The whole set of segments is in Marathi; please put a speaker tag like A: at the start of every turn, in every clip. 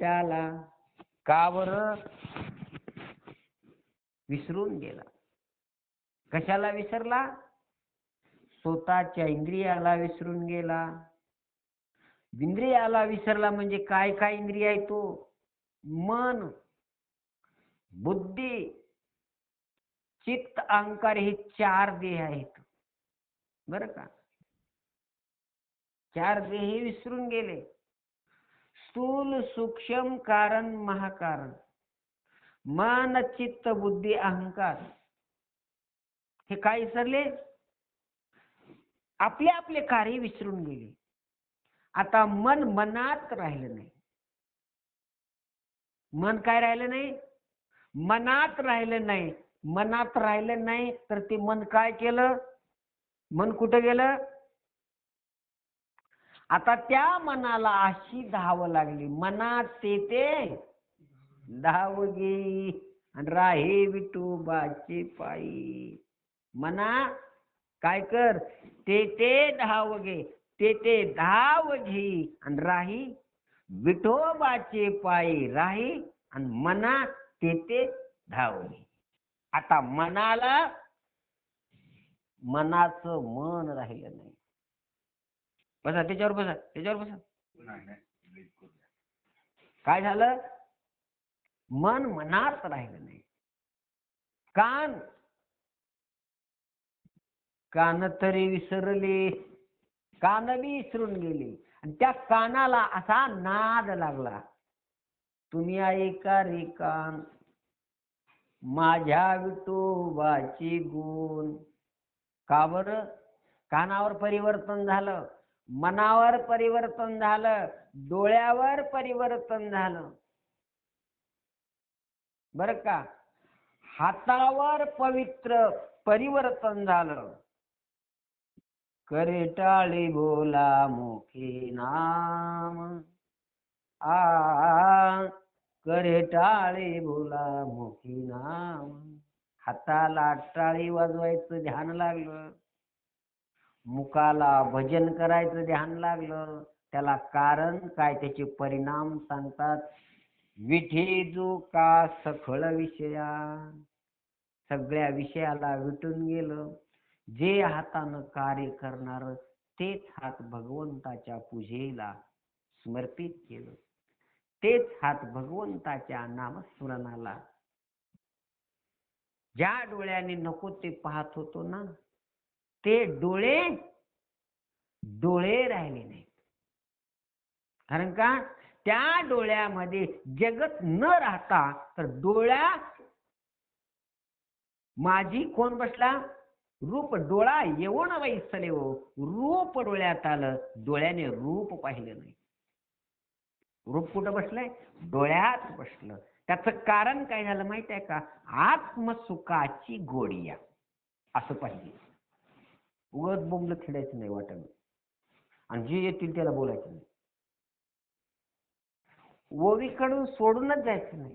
A: त्याला का बरं? विसरून गेला. कशाला विसरला? स्वतःच्या इंद्रियाला विसरून गेला. इंद्रियाला विसरला म्हणजे काय काय इंद्रिय आहे तो? मन बुद्धी चित्त अहंकार हे चार देह आहेत. बर का? चार देह विसरून गेले. स्थूल सूक्ष्म कारण महाकारण. मन चित्त बुद्धी अहंकार. हे काय विसरले? आपले आपले कार्य विसरून गेले. आता मन मनात राहिलं नाही. मन काय राहिलं नाही? मनात राहिलं नाही. मनात राहिलं नाही तर ते मन काय केलं? मन कुठं गेलं? आता त्या मनाला अशी धाव लागली. मनात ते ते धाव गे राहे विठोबाचे पायी. मना काय कर? ते ते धाव गे ते ते धाव घे आणि राही विठोबाचे पायी. राही आणि मना ते ते धाव घे आता मनाला मनाचं मन राहिलं नाही. बसा त्याच्यावर बसा त्याच्यावर बसा. काय झालं? मन मनात राहिलं नाही कान कान तरी विसरले कान बी विसरून गेले. आणि त्या कानाला असा नाद लागला तुम्ही ऐका रे कान? माझ्या विठोबाची गुण. का बरं? कानावर परिवर्तन झालं. मनावर परिवर्तन झालं डोळ्यावर परिवर्तन झालं. बर का? हातावर पवित्र परिवर्तन झालं. करेटाळी बोला मोखे नाम. आ करेटाळी बोला मोखी नाम. हाताला टाळी वाजवायचं ध्यान लागलं. मुखाला भजन करायचं ध्यान लागलं. त्याला कारण काय? त्याचे परिणाम सांगतात. विठे जो का सखळ विषया. सगळ्या विषयाला विटून गेलं. जे हातानं कार्य करणार तेच हात भगवंताच्या पूजेला समर्पित केलं. तेच हात भगवंताच्या नामस्मरणाला. ज्या डोळ्याने नको ते पाहत होतो ना ते डोळे डोळे राहिले नाहीत. कारण का? त्या डोळ्यामध्ये जगत न राहता तर डोळ्या माझी कोण बसला? रूप डोळा येऊन वैसले हो रूप डोळ्यात आलं डोळ्याने रूप पाहिलं नाही. रूप कुठं बसलंय? डोळ्यात बसलं. त्याचं कारण काय झालं माहीत आहे का? आत्मसुखाची गोडिया असं पाहिजे उगत बोंबलं खेळायचं नाही वाटण आणि जे येतील त्याला बोलायचं नाही. ओवीकडून सोडूनच जायचं नाही.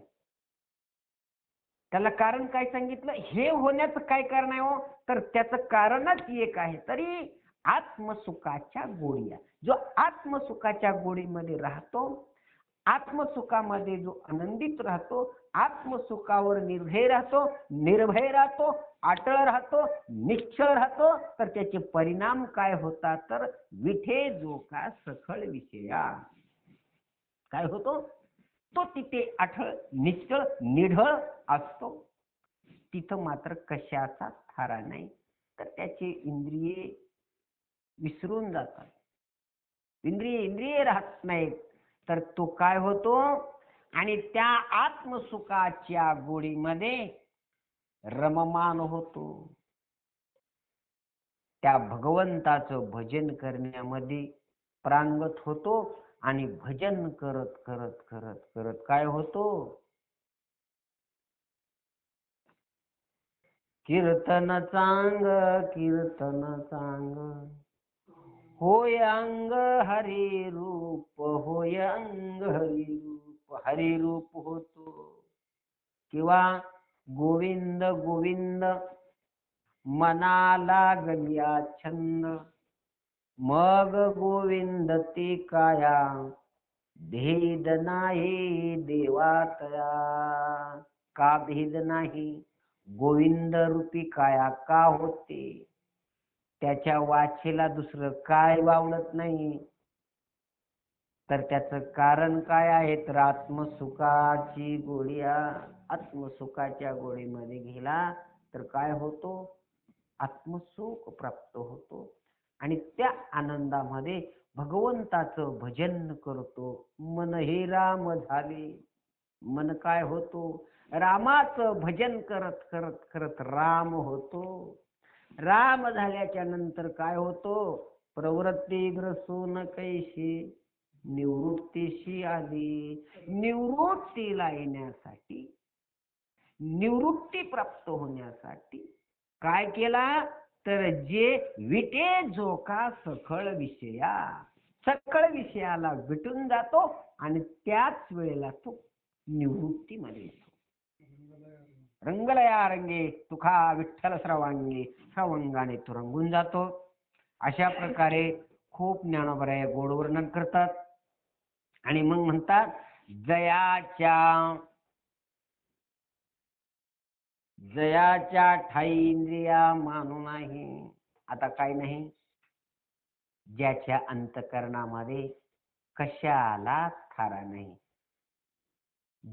A: त्याला कारण काय सांगितलं? हे होण्याचं काय कारण आहे हो? तर त्याचं कारणच एक आहे. तरी आत्मसुखाच्या गोडीया जो आत्मसुखाच्या गोडीमध्ये राहतो आत्मसुखामध्ये जो आनंदित राहतो आत्मसुखावर निर्भय राहतो निर्भय राहतो अटळ राहतो निश्चळ राहतो तर त्याचे परिणाम काय होतात? तर विठे जो का सखळ विषया. काय होतो? तो तिथे अठळ निश्चळ निढळ असतो. तिथं मात्र कशाचा थारा नाही तर त्याचे इंद्रिये विसरून जातात. इंद्रिय इंद्रिय राहत नाहीत. तर तो काय होतो? आणि त्या आत्मसुखाच्या गोडीमध्ये रममान होतो. त्या भगवंताचं भजन करण्यामध्ये प्रांगत होतो आणि भजन करत करत करत करत काय होतो? कीर्तन चांग कीर्तन चांग. होय अंग हरी रूप होय अंग हरी रूप हरी रूप होतो. किंवा गोविंद गोविंद मनाला गलिया छंद. मग गोविंद ते काया भेद नाही देवातया का भेद नाही? गोविंद रूपी काया का होते? त्याच्या वाचेला दुसरं काय वावलत नाही. तर त्याचं कारण काय आहे तर आत्मसुखाची गोळी आत्मसुखाच्या गोळीमध्ये गेला तर काय होतो? आत्मसुख प्राप्त होतो. आणि त्या आनंदामध्ये भगवंताचं भजन करतो. मन हे राम झाले. मन काय होतो? रामाचं भजन करत करत करत राम होतो. राम झाल्याच्यानंतर काय होतो? प्रवृत्ती ग्रसून कैशी निवृत्तीशी आली. निवृत्तीला येण्यासाठी निवृत्ती प्राप्त होण्यासाठी काय केला? तर जे विटे जोका सखळ विषया सकळ विषयाला विटून जातो आणि त्याच वेळेला तो निवृत्तीमध्ये येतो. रंगलया रंगे तुखा विठ्ठल श्रवांगी श्रवंगाने तो रंगून जातो. अशा प्रकारे खूप ज्ञानोबराय गोड वर्णन करतात. आणि मग म्हणतात जयाच्या जयाच्या ठाई इंद्रिया मानू नाही. आता काय नाही? ज्याच्या अंतकरणामध्ये कशाला थारा नाही.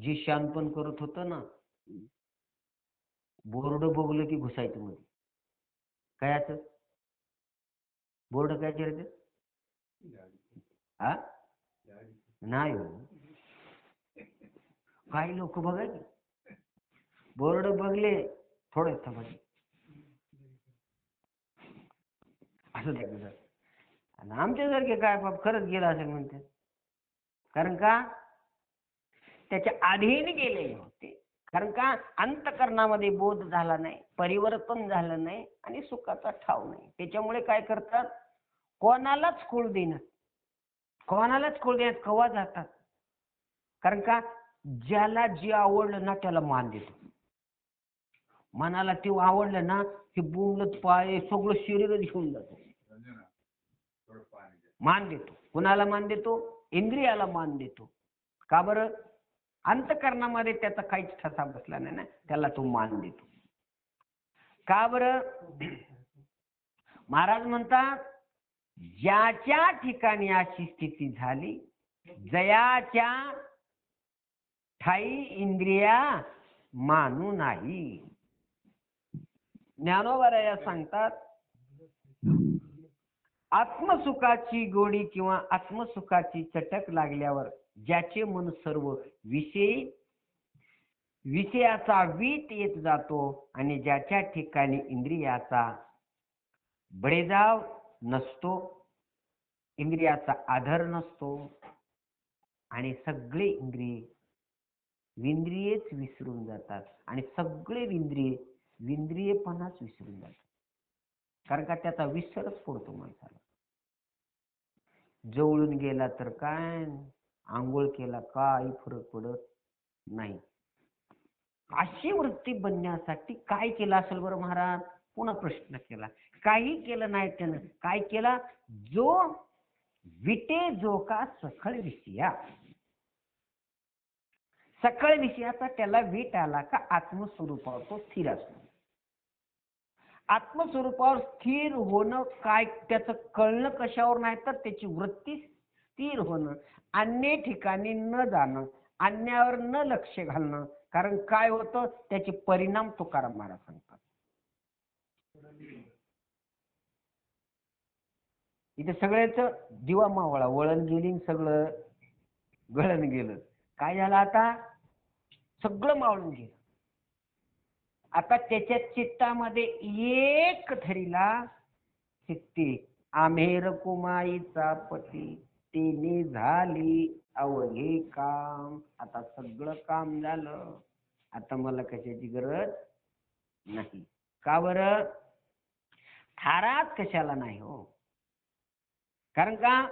A: जी शांतपण करत होत ना बोर्ड बघलं की घुसायचं मध्ये. कायच बोर्ड काय रे हा नाही हो. काही लोक बघा की बोर्ड बघले थोडे थांबायचे. असं द्या सर आणि आमच्यासारखे काय बाप खरंच गेला असेल म्हणते. कारण का? त्याच्या आधीने गेले. कारण का? अंतकरणामध्ये बोध झाला नाही परिवर्तन झालं नाही आणि सुखाचा ठाव नाही. त्याच्यामुळे काय करतात? कोणालाच कुळ देणार कोणालाच कुळ देण्यात कवा जातात? कारण का? ज्याला जे आवडलं ना त्याला मान देतो मनाला ते आवडलं ना ते बोंबलत पाय सगळं शरीरच घेऊन जातो. मान देतो. कुणाला मान देतो? इंद्रियाला मान देतो. का बरं? अंतकरणामध्ये त्याचा काहीच ठसा बसला नाही ना त्याला तो मान देतो. का बरं? महाराज म्हणतात ज्याच्या ठिकाणी अशी स्थिती झाली जयाच्या ठाई इंद्रिया मानू नाही. ज्ञानोबराया सांगतात आत्मसुखाची गोडी किंवा आत्मसुखाची चटक लागल्यावर ज्याचे मन सर्व विषयी विषयाचा वीट येत जातो आणि ज्याच्या ठिकाणी इंद्रियाचा बडेजाव नसतो इंद्रियाचा आधार नसतो आणि सगळे इंद्रिय विंद्रियेच विसरून जातात आणि सगळे विंद्रिय विंद्रियपणाच विसरून जातात. कारण का त्याचा विसरच पडतो माणसाला. जवळून गेला तर काय? आंघोळ केला काही फरक पडत नाही. अशी वृत्ती बनण्यासाठी काय केलं असेल बरं महाराज? पुन्हा प्रश्न केला. काही केलं नाही त्यानं. काय केला? जो विटे जो का सखळ विषया. सकळ विषयाचा त्याला वीट आला का आत्मस्वरूपावर तो स्थिर असतो. आत्मस्वरूपावर स्थिर होणं काय? त्याचं कळणं कशावर नाही तर त्याची वृत्ती स्थिर होणं. अन्य ठिकाणी न जाणं अन्यावर न लक्ष घालणं कारण काय होतं? त्याचे परिणाम तुकाराम महाराज सांगतात. इथे सगळ्याच दिवा मावळा वळण गेली सगळं गळण गेलं. काय झालं आता? सगळं मावळून गेलं. आता त्याच्या चित्तामध्ये एक थरीला चित्ती आमेर कुमाईचा पती. तिने झाली अवघे काम. आता सगळं काम झालं. आता मला कशाची गरज नाही. का बर? थारात कशाला नाही हो. कारण का?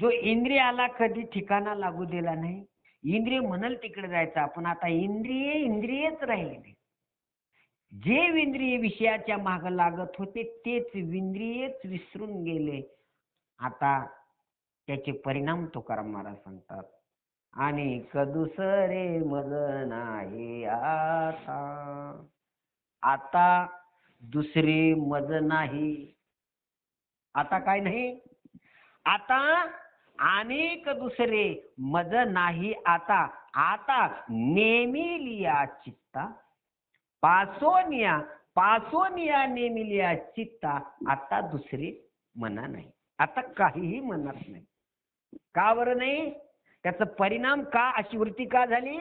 A: जो इंद्रियाला कधी ठिकाणा लागू दिला नाही. इंद्रिय म्हणल तिकडे जायचं आपण आता इंद्रिय इंद्रियच राहिले नाही जे विंद्रिय विषयाच्या माग लागत होते तेच विंद्रियच विसरून गेले. आता त्याचे परिणाम तुकाराम महाराज सांगतात. आणि दुसरे मज नाही आता. आता दुसरे मज नाही. आता काय नाही? आता अनेक दुसरे मज नाही आता. आता नेमिलिया चित्ता. पासोनिया पासोनिया नेमिलिया चित्ता. आता दुसरे मना नाही. आता काहीही म्हणत नाही. का बरं नाही? त्याचा परिणाम का अशी वृत्ती का झाली?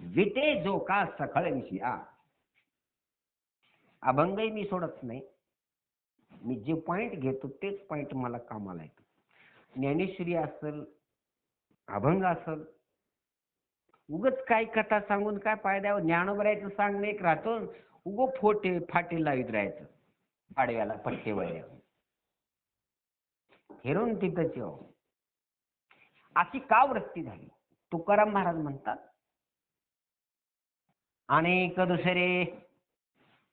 A: विटे जो का सकाळविषयी हा अभंगही मी सोडत नाही. मी जे पॉइंट घेतो तेच पॉइंट मला कामाला येतो. ज्ञानेश्वरी असल अभंग असल उगच काय कथा सांगून काय फायदा ज्ञानोबरायचं सांगणे एक राहतो उगो फोटे फाटे लावित राहायचं. पाडव्याला पट्टे वळल्यावर हेरून तिथंच येऊ अशी का वृत्ती झाली? तुकाराम महाराज म्हणतात अनेक दुसरे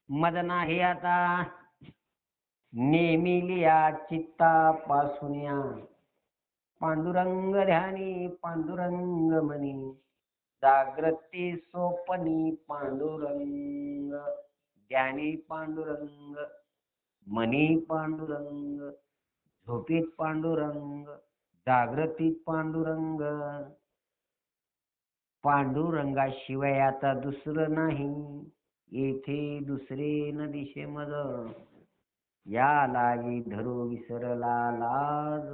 A: मदना हे आता. नेमिलिया चित्ता पासून पांडुरंग ध्यानी पांडुरंग मनी. जागृती सोपनी पांडुरंग. ध्यानी पांडुरंग मनी पांडुरंग. झोपेत पांडुरंग जागृतीत पांडुरंग. पांडुरंगाशिवाय आता दुसरं नाही. येथे दुसरे न दिशे मज या लागी धरू विसरला लाज.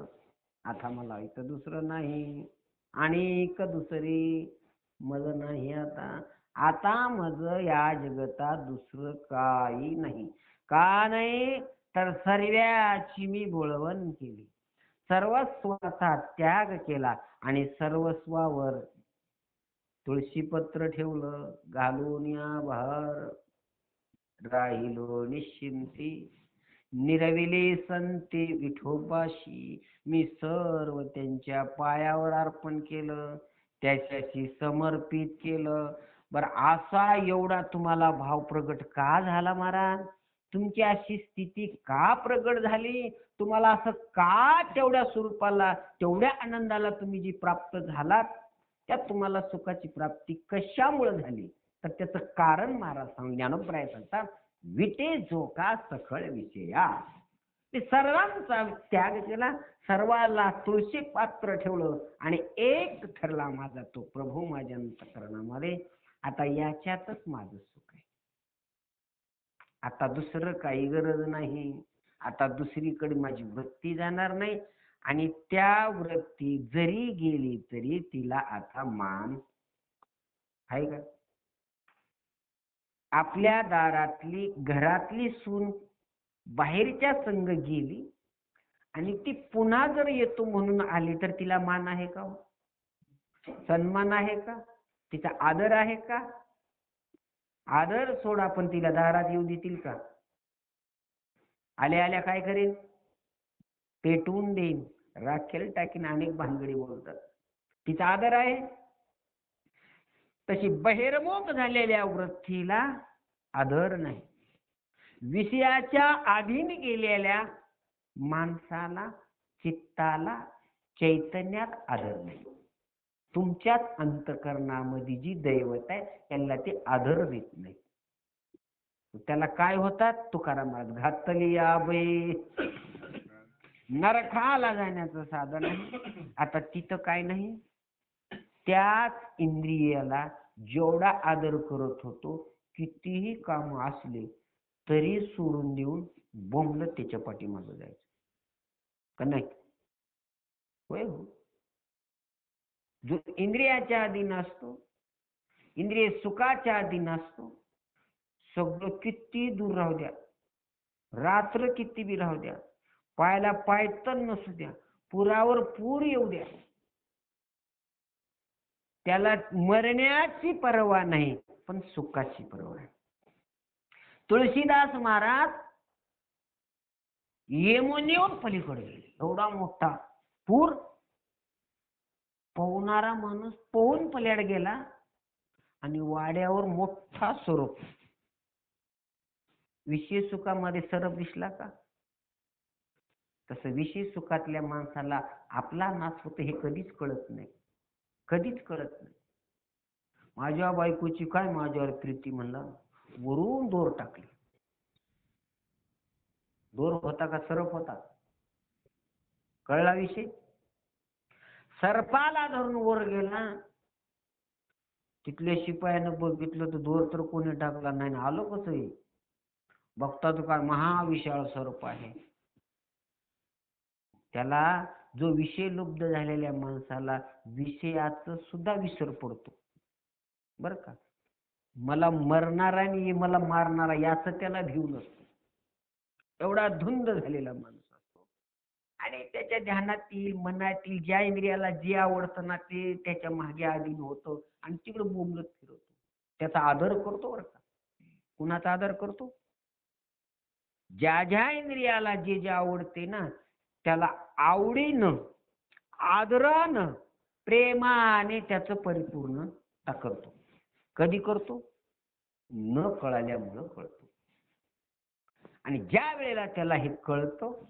A: आता मला इथं दुसरं नाही आणि एक दुसरे मज नाही आता. आता मज या जगतात दुसरं काही नाही. का नाही? तर सर्वाची मी बोळवण केली. सर्वस्वाचा त्याग केला आणि सर्वस्वावर तुळशीपत्र ठेवलं घालून या बहार. राहिलो निश्चिंती निरविले संते विठोबाशी. मी सर्व त्यांच्या पायावर अर्पण केलं त्याच्याशी समर्पित केलं. बर असा एवढा तुम्हाला भाव प्रगट का झाला महाराज? तुमची अशी स्थिती का प्रगट झाली? तुम्हाला असं का तेवढ्या स्वरूपाला तेवढ्या आनंदाला तुम्ही जी प्राप्त झालात त्यात तुम्हाला सुखाची प्राप्ती कशामुळे झाली? तर त्याचं कारण महाराज सांग ज्ञानोप्राय सांगतात विटे झोका सखळ विषया. ते सर्वांचा त्याग केला सर्वाला तुळशी पात्र ठेवलं आणि एक ठरला माझा तो प्रभू माझ्या अंतकरणामध्ये. आता याच्यातच माझं आता दुसरं काही गरज नाही. आता दुसरीकडे माझी वृत्ती जाणार नाही. आणि त्या वृत्ती जरी गेली तरी तिला आता मान आहे का? आपल्या दारातली घरातली सून बाहेरच्या संघ गेली आणि ती पुन्हा जर येतो म्हणून आली तर तिला मान आहे का हो? सन्मान आहे का? तिचा आदर आहे का? आदर सोडा पण तिला दारात येऊ देतील का? आल्या आल्या काय करेन? पेटवून देईन. राखेल टाकीन अनेक भानगडी बोलतात. तिचा आदर आहे. तशी बहिर्मुख झालेल्या वृत्तीला आदर नाही. विषयाच्या आधीन गेलेल्या माणसाला चित्ताला चैतन्यात आदर नाही. तुमच्याच अंतकरणामध्ये जी दैवत आहे त्यांना ते आदर देत नाही. त्याला काय होतात? तुकाराम महाराज घातली आबे नरकाला जाण्याचं साधन आहे. आता तिथं काय नाही. त्याच इंद्रियाला जेवढा आदर करत होतो कितीही काम असले तरी सोडून देऊन बोंबलं त्याच्या पाठीमागं जायचं. का नाही? होय हो. जो इंद्रियाच्या अधीन असतो इंद्रिय सुखाच्या अधीन असतो सगळं किती दूर राहू द्या. रात्र किती बी राहू द्या. पायाला पाय तर नसू द्या. पुरावर पूर येऊ द्या. त्याला मरण्याची पर्वा नाही पण सुखाची परवा आहे. तुळशीदास महाराज येऊन पलीकडे गेले. एवढा मोठा पूर पोहणारा माणूस पोहून पल्याड गेला आणि वाड्यावर मोठा स्वरूप. विशेष सुखामध्ये सरप दिसला का? तसं विशेष सुखातल्या माणसाला आपला नाश होतो हे कधीच कळत नाही. कधीच कळत नाही. माझ्या बायकोची काय माझ्यावर प्रीती म्हणला? वरून दोर टाकली. दोर होता का सरप होता? कळला विषय? सर्पाला धरून वर गेला. तिथल्या शिपायानं बघितलं तर दोर तर कोणी टाकला नाही. आलो कसं हे? बघता तो काय महाविशाळ सर्प आहे. त्याला जो विषय लुब्ध झालेल्या माणसाला विषयाचा सुद्धा विसर पडतो. बर का? मला मरणारा आणि मला मारणारा याच त्याला भिव नसतो. एवढा धुंद झालेला माणूस. आणि त्याच्या ध्यानातील मनातील ज्या इंद्रियाला जे आवडतं ना ते त्याच्यामागे आधी होतं आणि तिकडे बोंबलत फिरवतो. त्याचा आदर करतो बरं का. कुणाचा आदर करतो? ज्या ज्या इंद्रियाला जे जे आवडते ना त्याला आवडीनं आदरानं प्रेमाने त्याचं परिपूर्ण करतो. कधी करतो? न कळाल्यामुळं कळतो. आणि ज्या वेळेला त्याला हे कळतं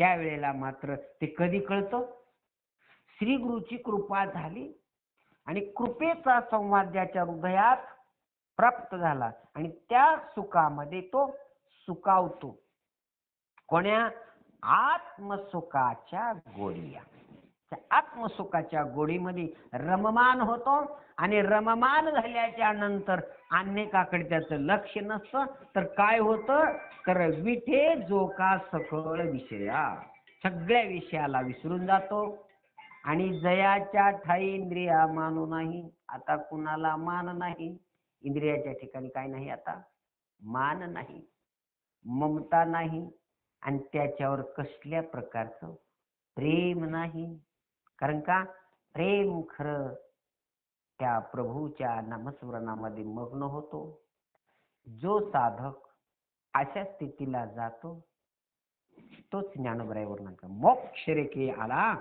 A: त्यावेळेला मात्र ते कधी कळतं? श्री गुरुची कृपा झाली आणि कृपेचा संवाद ज्याच्या हृदयात प्राप्त झाला आणि त्या सुखामध्ये तो सुखावतो. कोण्या? आत्मसुखाच्या गोरिया आत्मसुखाच्या गोडीमध्ये रममान होतो आणि रममान झाल्याच्यानंतर अनेकाकडे त्याचं लक्ष नसतं तर काय होतं? तर विठे जो का सकळ विषया सगळ्या विषयाला विसरून जातो. आणि जयाच्या ठाई इंद्रिया मानू नाही. आता कुणाला मान नाही? इंद्रियाच्या ठिकाणी काय नाही आता? मान नाही. ममता नाही. आणि त्याच्यावर कसल्या प्रकारचं प्रेम नाही. कारण का? प्रेम खरं त्या प्रभूच्या नामस्मरणामध्ये मग्न होतो. जो साधक अशा स्थितीला जातो तोच ज्ञानोबरायवर नका मोक्ष रेखे आला.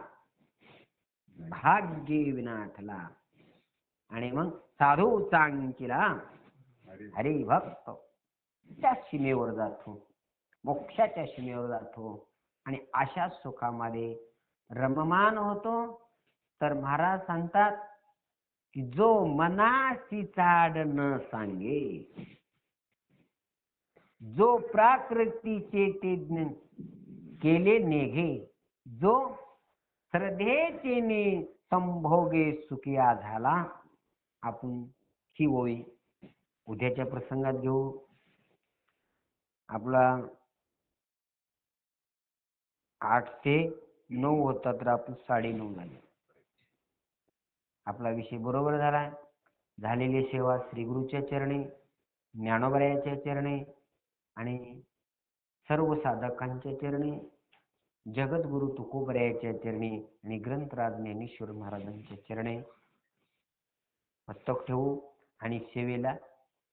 A: भाग्य विनाथला. आणि मग साधू चांकीला हरी भक्त. त्या सीमेवर जातो. मोक्षाच्या सीमेवर जातो. आणि अशा सुखामध्ये रममान होतो. तर महाराज सांगतात की जो मनाची चाड न सांगे जो प्राकृतीचे ते केले नेघे जो श्रद्धेचे संभोगे सुखिया झाला आपण ही ओळी उद्याच्या प्रसंगात घेऊ. आपला आठ ते नऊ होता तर आपण साडे नऊ झाले. आपला विषय बरोबर झाला. झालेली सेवा श्री गुरुच्या चरणी ज्ञानोबरायाच्या चरणी आणि सर्व साधकांच्या चरणी जगद्गुरु तुकोबरायाच्या चरणी आणि ग्रंथराज ज्ञानेश्वर महाराजांच्या चरणी. मस्तक ठेवू आणि सेवेला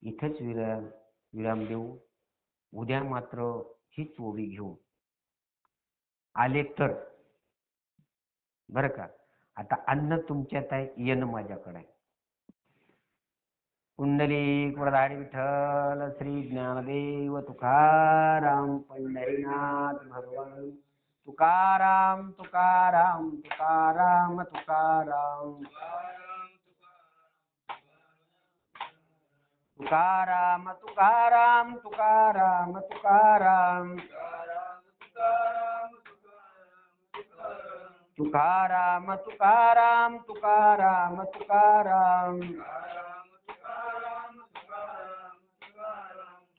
A: इथंच विराम विराम देऊ. उद्या मात्र हीच ओवी घेऊ. आले तर बरं का? आता अन्न तुमच्यात आहे येणं माझ्याकडे आहे. पुंडलिक विठ्ठल श्री ज्ञानदेव तुकाराम पंढरीनाथ भगवान. तुकाराम तुकाराम तुकाराम तुकाराम. तुकाराम तुकाराम तुकाराम तुकाराम. तुकाराम तुकाराम तुकाराम तुकाराम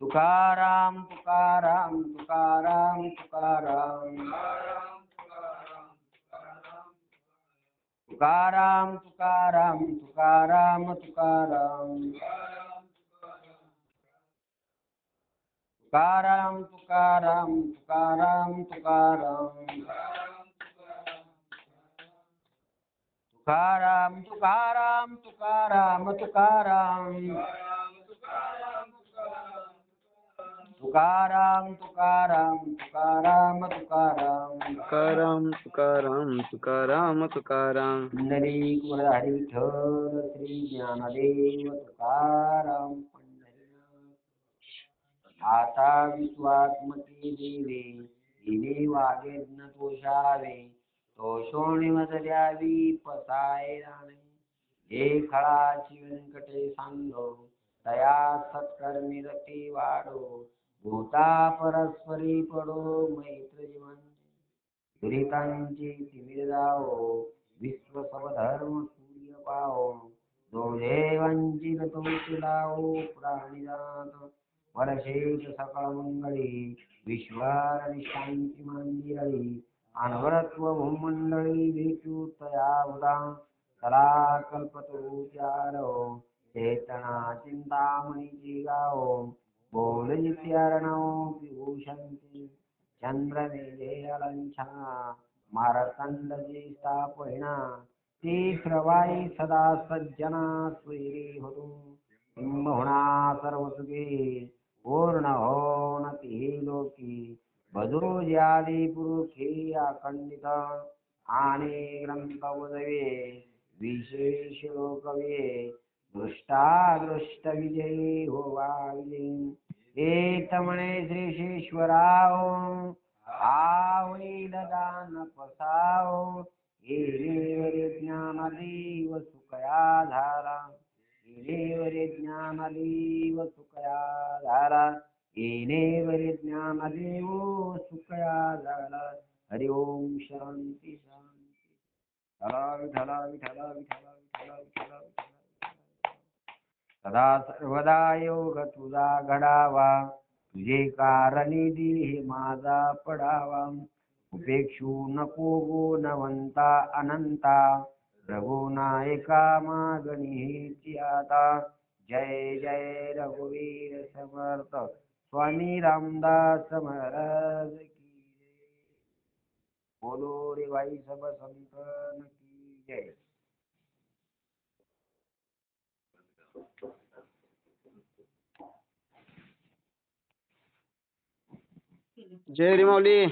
A: तुकाराम तुकाराम तुकाराम तुकाराम तुकाराम तुकाराम तुकाराम तुकाराम तुकाराम तुकाराम तुकाराम तुकाराम तुकाराम तुकाराम तुकाराम तुकाराम. तुकाराम तुकाराम तुकाराम तुकाराम.
B: तुकाराम तुकाराम तुकाराम तुकाराम.
A: पुंडलिक वरदारी विठ्ठल श्री ज्ञानदेव तुकाराम आता विश्वात्मके देवे तिने वागेत न तोषावे. तोषोणीमत द्यावी पसाय राणे। हे खळाची व्यंकटे सांगो तया सत्कर्मी रती वाढो भूता परस्परी पडो मैत्र जीवन दुरितांची तिमिर जाओ विश्व सबधर्म सूर्य पाओ दोघे वंचित तुमची लावो प्राणी जात। वर्षेश सकळ मंगळी विश्वार शांती मंदिरळी अनवरत वो मंडली देखूत चेतना चिंता मुनि जीवाओ बोलनी त्यारणो की वो शांति चंद्र सदा सज्जना स्वरी होतुं महुणा सर्वसुखि ओर्नो बजो ज्यादी अखंडित आणि ग्रंथ उदवे विशेष लोकवे दृष्टा विजयी होवा विजयी हे तमणे श्रीशेश्वराव आवळी दान पसाव येणेवरे ज्ञानदेव सुखया धारा येणेवरे ज्ञानदेव सुखया धारा येणेवरे ज्ञानदेव सुखया झाला हरि ओम शांती शांती. विठला विठला विठला विठला विठला विठला सदा सर्वदा योग तुझा घडावा. तुझे कारणी दिली माझा पडावा. उपेक्षू नको गुणवंता अनंता. रघुनायका मागणी आता. जय जय रघुवीर समर्थ. स्वामी रामदास महाराज की जय। बोलो रे भाई सब संतन की जय।
B: जय रे माऊली।